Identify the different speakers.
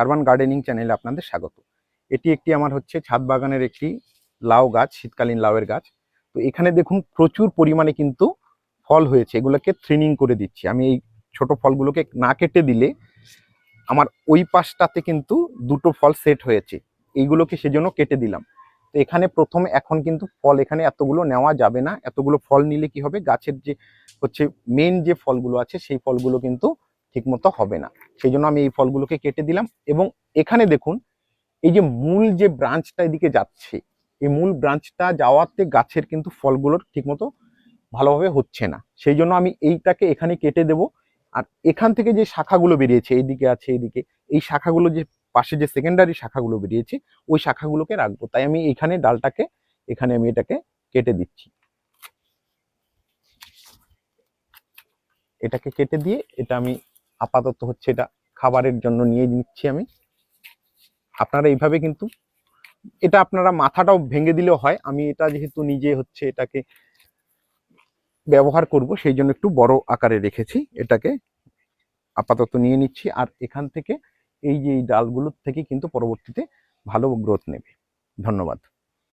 Speaker 1: Urban gardening চ্যানেলে আপনাদের স্বাগত। এটি একটি আমার হচ্ছে ছাদ বাগানের একটি লাউ গাছ, শীতকালীন লাউয়ের গাছ। তো এখানে দেখুন প্রচুর পরিমাণে কিন্তু ফল হয়েছে, এগুলোকে থ্রিনিং করে দিচ্ছি। আমি এই ছোট ফলগুলোকে না কেটে দিলে আমার ওই পাশটাতে কিন্তু দুটো ফল সেট হয়েছে, এইগুলোকে সেজন্য কেটে দিলাম। তো এখানে প্রথমে এখন কিন্তু ফল এখানে এতগুলো নেওয়া যাবে না, এতগুলো ফল নিলে কি হবে? গাছের যে হচ্ছে মেন যে ফলগুলো আছে, সেই ফলগুলো কিন্তু ঠিকমতো হবে না। সেই জন্য আমি এই ফলগুলোকে কেটে দিলাম এবং এখানে দেখুন, এই যে মূল যে ব্রাঞ্চটা এদিকে যাচ্ছে, এই মূল ব্রাঞ্চটা যাওয়াতে গাছের কিন্তু ফলগুলোর ঠিকমতো ভালোভাবে হচ্ছে না। সেই জন্য আমি এইটাকে এখানে কেটে দেব। আর এখান থেকে যে শাখাগুলো বেরিয়েছে, এইদিকে আছে, এইদিকে, এই শাখাগুলো যে পাশে যে সেকেন্ডারি শাখাগুলো বেরিয়েছে, ওই শাখাগুলোকে রাখব। তাই আমি এখানে ডালটাকে, এখানে আমি এটাকে কেটে দিচ্ছি। এটাকে কেটে দিয়ে এটা আমি আপাতত হচ্ছে এটা খাবারের জন্য নিয়ে নিচ্ছি আমি। আপনারা এইভাবে কিন্তু, এটা আপনারা মাথাটাও ভেঙে দিলেও হয়। আমি এটা যেহেতু নিজে হচ্ছে এটাকে ব্যবহার করব, সেই জন্য একটু বড় আকারে রেখেছি। এটাকে আপাতত নিয়ে নিচ্ছি আর এখান থেকে এই যে এই ডালগুলোর থেকে কিন্তু পরবর্তীতে ভালো গ্রোথ নেবে। ধন্যবাদ।